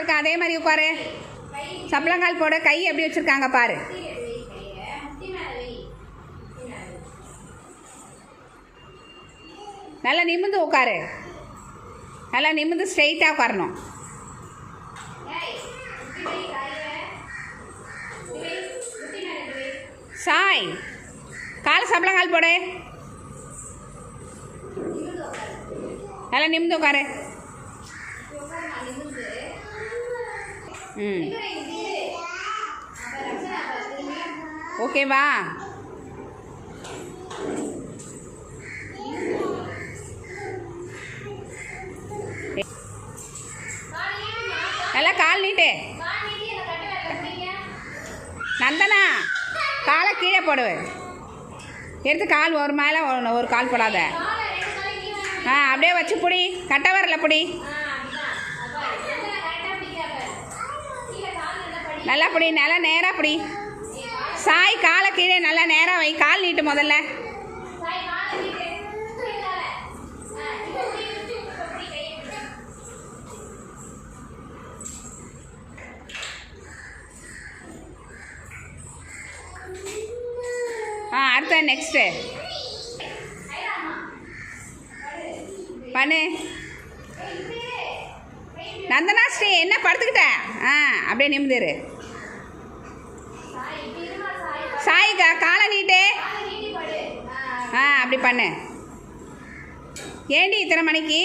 இருக்கா அதே மாதிரி உட்காரு. சப்பளங்கால் போட. கை எப்படி வச்சிருக்காங்க பாரு. நல்லா நிமிந்து உட்காரு. நல்லா நிமிந்து ஸ்ட்ரெயிட்டாக உட்காரணும். சாய் கால சப்பளங்கால் போடு. நல்லா நிமிந்து உட்காரு. ம். ஓகேவா நல்லா கால் நீட்டு. நந்தனா காலை கீழே போடு. எடுத்து கால் ஒரு மேலே ஒரு- ஒரு கால் போடாத. ஆ அப்படியே வச்சு பிடி. கட்ட வரல பிடி. நல்லா பிடி நல்லா நேராக பிடி. சாய் காலை கீழே நல்லா நேராக வை. கால் நீட்டு முதல்ல. ஆ அடுத்த நெக்ஸ்ட்டு பண்ணு. நந்தனா ஸ்ரீ என்ன படுத்துக்கிட்ட? ஆ அப்படியே நிமிந்திரு சாய்க்கா காலை நீட்டு. ஆ அப்படி பண்ணு. ஏண்டி இத்தனை மணிக்கு?